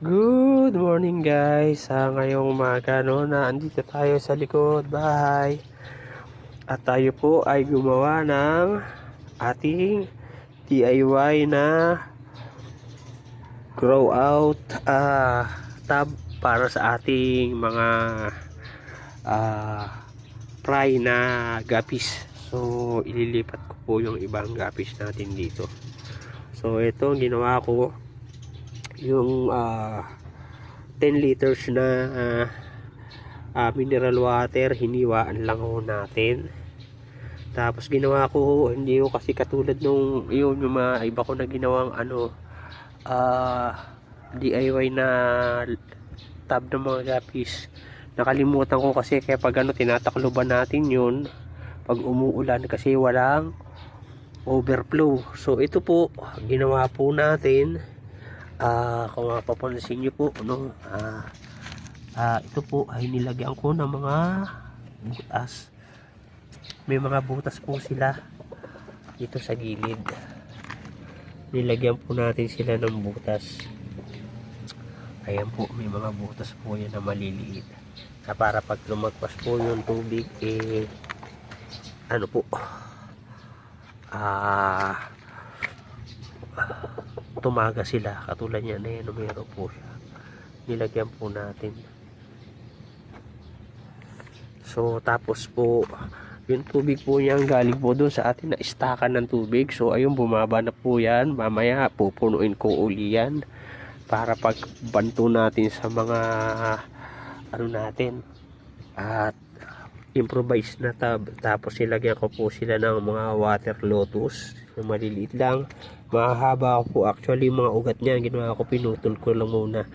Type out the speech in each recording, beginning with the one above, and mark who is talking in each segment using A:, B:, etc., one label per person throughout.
A: Good morning guys. Sa ngayong umaga no, na andito tayo sa likod bahay. At tayo po ay gumawa ng ating DIY na grow out ah, tub para sa ating mga ah, fry na gapis. So ililipat ko po yung ibang gapis natin dito. So ito ginawa ko yung ah, 10 liters na ah, ah, mineral water hiniwaan lang ho natin. Tapos ginawa ko hindi ko kasi katulad nung yun yung mga iba ko na ginawang ano ah, DIY na tab ng mga lapis. Nakalimutan ko kasi kaya pag ano tinatakloban natin yun pag umuulan kasi walang overflow. So ito po ginawa po natin Ah, kung mapapansin niyo po, no, ah, ah, ito po ay nilagyan ko ng mga butas. May mga butas po sila dito sa gilid. Nilagyan po natin sila ng butas. Ayan po, may mga butas po yan na maliliit. Na para pag lumagpas po yung tubig, eh, ano po, ah, tumaga sila. Katulad niya yan meron po siya. Nilagyan po natin. So tapos po yung tubig po niyan galing po doon sa atin na istakan ng tubig. So ayun bumaba na po yan. Mamaya pupunuin ko uli yan para pag banto natin sa mga ano natin at improvise na tab tapos ilagyan ko po sila ng mga water lotus. Yung maliliit lang mahaba po actually mga ugat niya ginawa ko pinutol ko lang muna.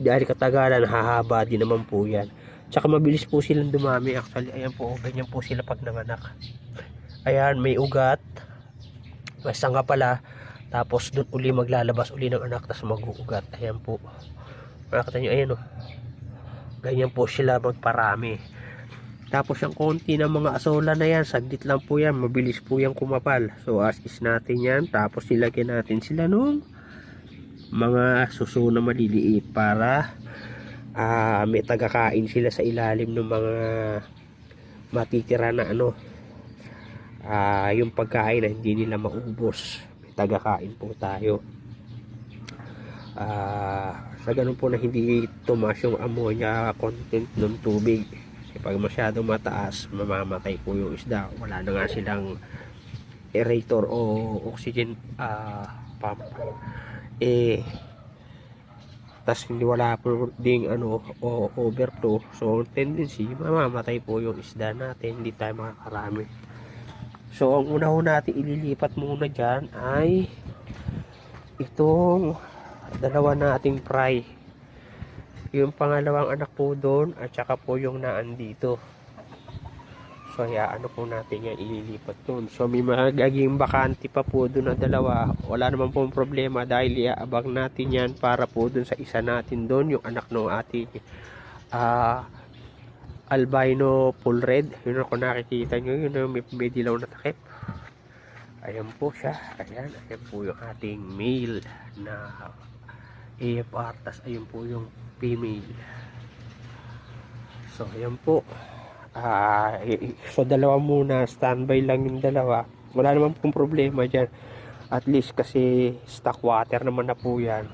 A: Dahil katagalan hahaba din naman po yan. Tsaka mabilis po silang dumami actually. Ayan po ganyan po sila pag nanganak. Ayan may ugat. May sanga pala tapos doon uli maglalabas uli ng anak tapos mag-uugat. Ayan po. Makakita nyo ayan o ganyan po sila magparami tapos yung konti ng mga asola na yan, saglit lang po yan, mabilis po yan kumapal. So asis natin yan, tapos nilagyan natin sila nung mga suso na maliliit para ah, may tagakain sila sa ilalim ng mga matitira na ano ah, yung pagkain na hindi nila maubos. May tagakain po tayo. Ah, sa ganun po na hindi tumas yung ammonia content ng tubig kasi pag masyadong mataas, mamamatay po yung isda. Wala na nga silang aerator o oxygen ah, pump. Eh, tas hindi wala po ding ano o overflow so tendency mamamatay po yung isda natin hindi tayo makakarami so ang una ho natin ililipat muna dyan ay itong dalawa nating fry yung pangalawang anak po doon at saka po yung naandito so hayaan po natin yan ililipat doon. So may magaging bakante pa po doon na dalawa. Wala naman pong problema dahil iaabang natin yan para po doon sa isa natin doon yung anak ng ating ah albino full red. Yun ako nakikita nyo yun yung may, may dilaw na takip. Ayan po siya. Ayan ayan po yung ating male na AFR tas ayun po yung female. So ayan po. I- so dalawa muna. Standby lang yung dalawa. Wala naman pong problema dyan. At least kasi stock water naman na po yan.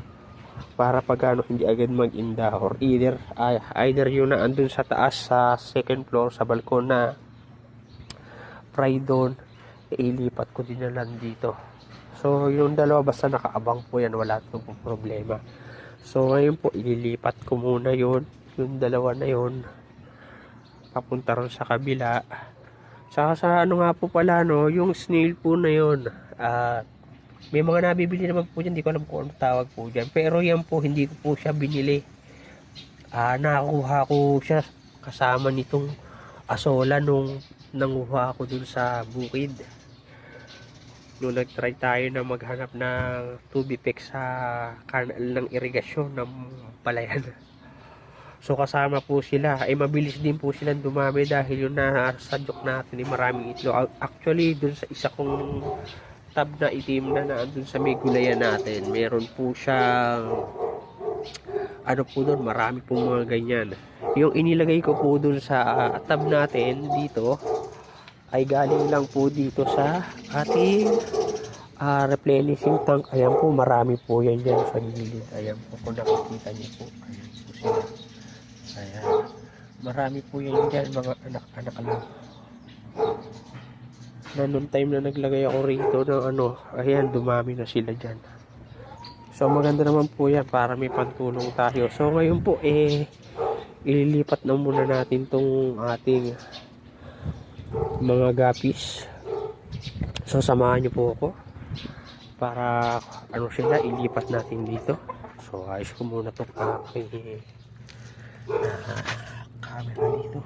A: Para pag ano hindi agad mag inda or either ay either yun na andun sa taas sa second floor sa balkon na. Fry doon. Ilipat ko din na lang dito. So yung dalawa basta nakaabang po yan. Wala pong problema So ngayon po ililipat ko muna yon yung dalawa na yon papunta ron sa kabila. Saka sa ano nga po pala no, yung snail po na yon. Ah may mga nabibili naman po dyan, hindi ko alam kung ano tawag po dyan. Pero yan po, hindi ko po siya binili. Ah, nakakuha ko siya kasama nitong asola nung nanguha ako dun sa bukid nung nag-try tayo na maghanap ng tubipek sa kanal ng irigasyon ng palayan. So kasama po sila, ay mabilis din po silang dumami dahil yung nasadok natin ay maraming itlog. Actually, dun sa isa kong tab na itim na naandun sa may gulayan natin, meron po siyang ano po doon, marami pong mga ganyan. Yung inilagay ko po doon sa ah, tab natin dito, ay galing lang po dito sa ating ah, replenishing tank. Ayan po, marami po yan dyan sa gilid. Ayan po, kung nakikita niyo po. Ayan po sila. Ayan. Marami po yan dyan, mga anak-anak lang. Na noong time na naglagay ako rito ng ano, ayan, dumami na sila dyan. So maganda naman po yan para may pantulong tayo. So ngayon po eh ililipat na muna natin tong ating mga gapis. So samahan niyo po ako para ano sila ilipat natin dito. So ayos ko muna tong aking ah, camera dito.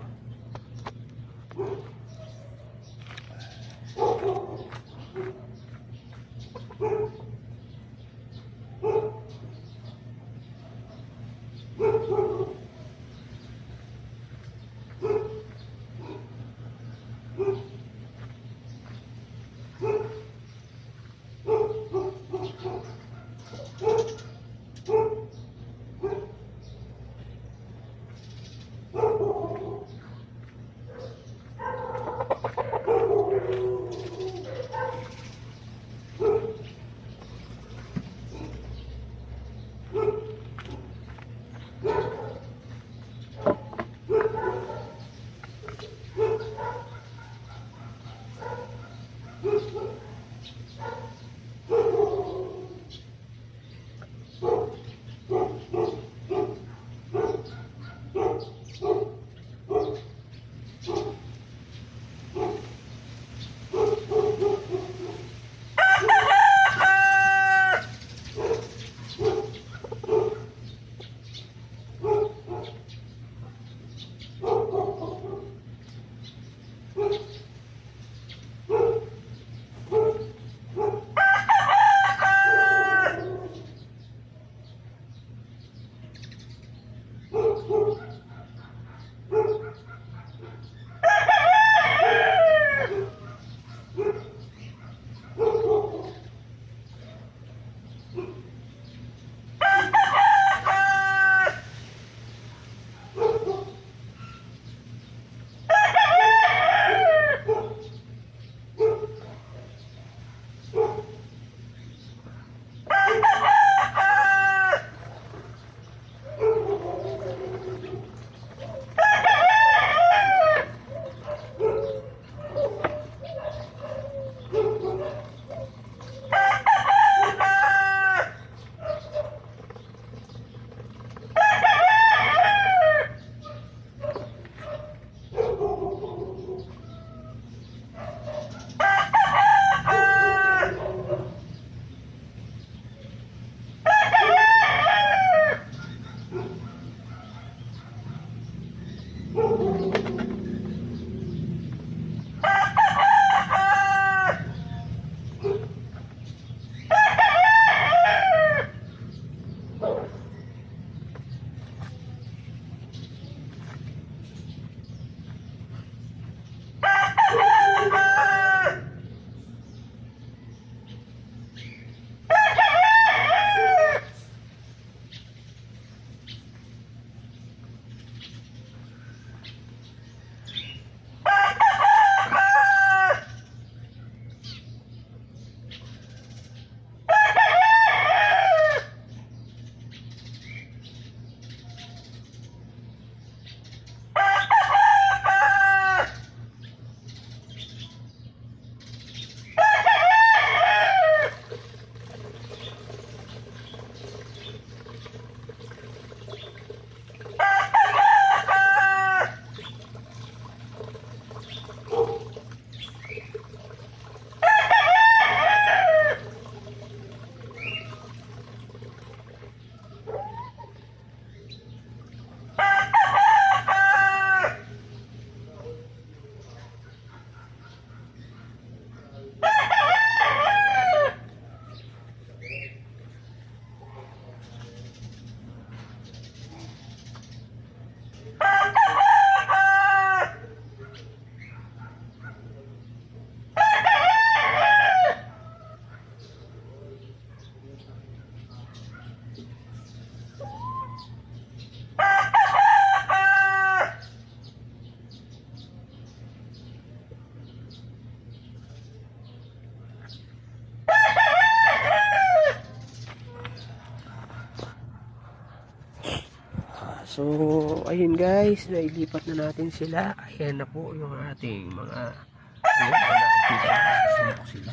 A: So, ayun guys, nailipat na natin sila. Ayan na po yung ating mga ayun, sila.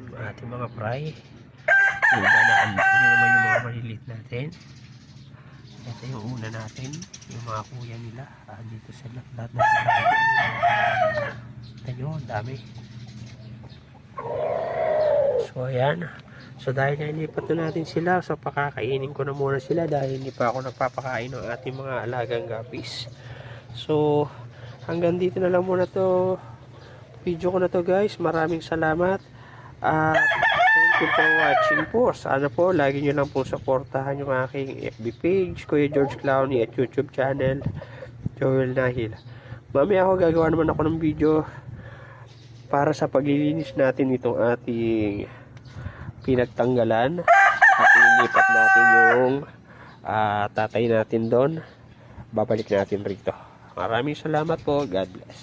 A: Yung ating mga fry. Yung ganaan, yun naman yung mga maliliit natin. Ito yung una natin, yung mga kuya nila. Ah, dito sila, lahat na sila. Ito ang dami. So, ayan. So, dahil nailipat na natin sila, so pakakainin ko na muna sila dahil hindi pa ako nagpapakain ng ating mga alagang gapis. So, hanggang dito na lang muna to video ko na to guys. Maraming salamat. At thank you for watching po. Sana po, lagi nyo lang po supportahan yung aking FB page, Kuya George Clowney at YouTube channel, Joel Nahil. Mamaya ako gagawa naman ako ng video para sa paglilinis natin itong ating pinagtanggalan. At ilipat natin yung ah, tatay natin doon. Babalik natin rito. Maraming salamat po. God bless